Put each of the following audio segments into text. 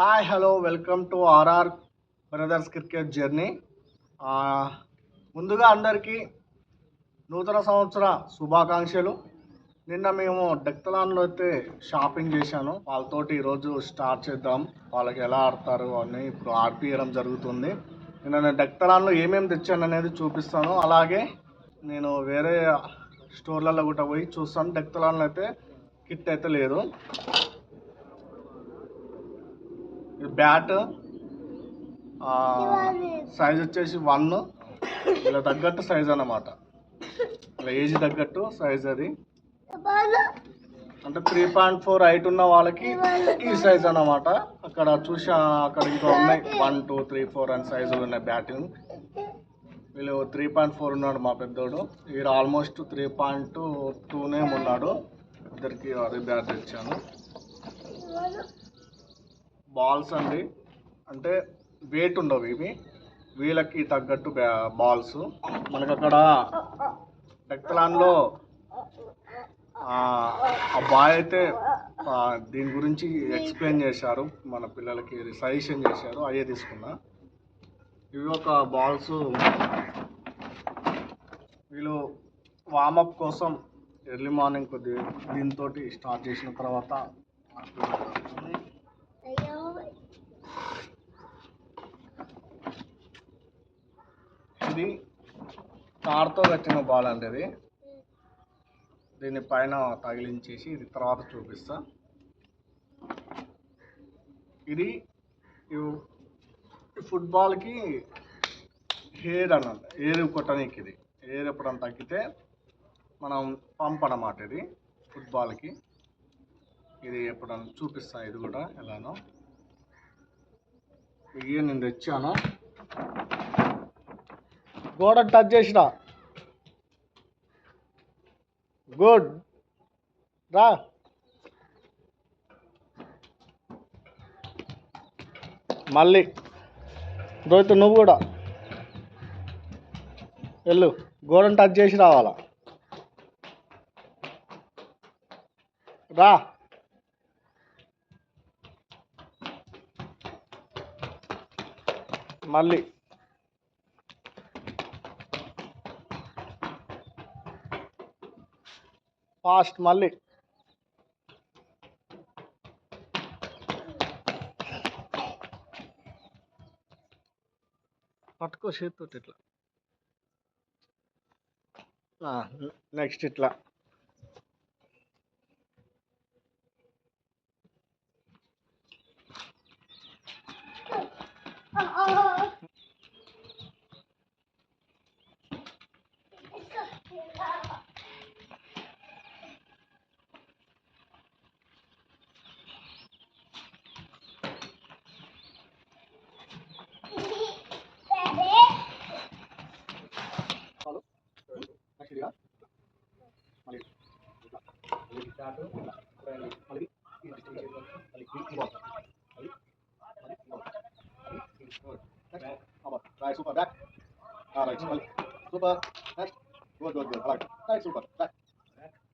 Hi hello welcome to RR brothers cricket journey ముందుగా అందరికీ నూతన సంవత్సర శుభాకాంక్షలు. నిన్న మేము డెక్తలాన్లో అయితే షాపింగ్ చేశాను. వాళ్ళతోటి ఈరోజు స్టార్ట్ చేద్దాం. వాళ్ళకి ఎలా ఆడతారు అని ఇప్పుడు ఆడిపియడం జరుగుతుంది. నిన్న నేను డెక్తలాన్లో ఏమేమి తెచ్చాను అనేది చూపిస్తాను. అలాగే నేను వేరే స్టోర్లలో కూడా పోయి చూస్తాను. డెక్తలాన్లో అయితే కిట్ అయితే లేదు. ఇది బ్యాట్ సైజ్ వచ్చేసి వన్ ఇలా తగ్గట్టు సైజ్ అన్నమాట. ఇలా ఏజ్ తగ్గట్టు సైజ్ అది. అంటే త్రీ పాయింట్ ఫోర్ హైట్ ఉన్న వాళ్ళకి ఈ సైజ్ అన్నమాట. అక్కడ చూసా అక్కడ ఇంకా ఉన్నాయి. వన్ టూ త్రీ ఫోర్ అని సైజులు ఉన్నాయి బ్యాటింగ్ వీళ్ళు త్రీ పాయింట్ ఫోర్ ఉన్నాడు మా పెద్దోడు. వీడు ఆల్మోస్ట్ త్రీ పాయింట్ టూనే ఉన్నాడు. ఇద్దరికి అదే బ్యాట్ తెచ్చాను. బాల్స్ అండి. అంటే వెయిట్ ఉండవు ఇవి. వీళ్ళకి తగ్గట్టు బాల్స్. మనకు అక్కడ డెక్తలాన్లో ఆ బాయ్ అయితే దీని గురించి ఎక్స్ప్లెయిన్ చేశారు. మన పిల్లలకి సజెషన్ చేశారు. అయ్యే తీసుకున్నా. ఇవి ఒక బాల్స్. వీళ్ళు వామప్ కోసం ఎర్లీ మార్నింగ్ కొద్ది దీంతో స్టార్ట్ చేసిన తర్వాత ఇది తాడుతో కట్టిన బాల్ అండి ఇది. దీన్ని పైన తగిలించేసి ఇది తర్వాత చూపిస్తా. ఇది ఫుట్బాల్కి హెయిర్ అన్నది ఏరు కొట్టడానికి ఇది. హెయిర్ ఎప్పుడన్నా తగ్గితే మనం పంప్ అన్నమాట ఇది ఫుట్బాల్కి. ఇది ఎప్పుడన్నా చూపిస్తా ఇది కూడా ఎలానో. ఇవి నేను తెచ్చాను. గోడ టచ్ చేసిన. గుడ్ రా. మళ్ళీ. రోహిత్ నువ్వు కూడా. వెళ్ళు. గోడను టచ్ చేసి రావాలా. రా. మళ్ళీ. ఫాస్ట్ మళ్ళీ. పట్టుకో చేతితో ఇట్లా. నెక్స్ట్ ఇట్లా చాలు నెక్స్ట్ ఇదిగా మళ్ళీ ఇట్లా మళ్ళీ ఇట్లా ఇట్లా మళ్ళీ మళ్ళీ మళ్ళీ ఈ బాల్ మళ్ళీ మళ్ళీ ఈ బాల్ మళ్ళీ ఈ బాల్ నెక్స్ట్ అబ్బా రైట్ సూపర్ బ్యాక్ ఆ రైట్ మళ్ళీ super next good good good అలాగే రైట్ సూపర్ బ్యాక్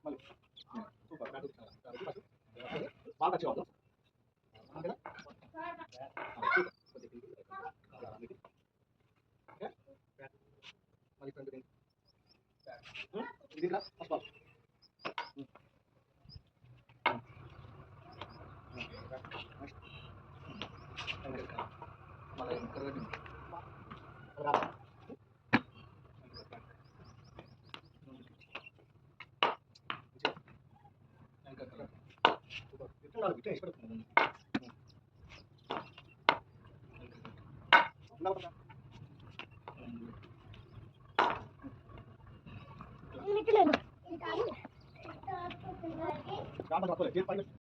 మళ్ళీ సూపర్ బాగా టచ్ అవ్వదు అంతేనా మళ్ళీ ఫ్రంట్ ఇది రా ఫస్ట్ బాల్ మళ్ళీ berapa?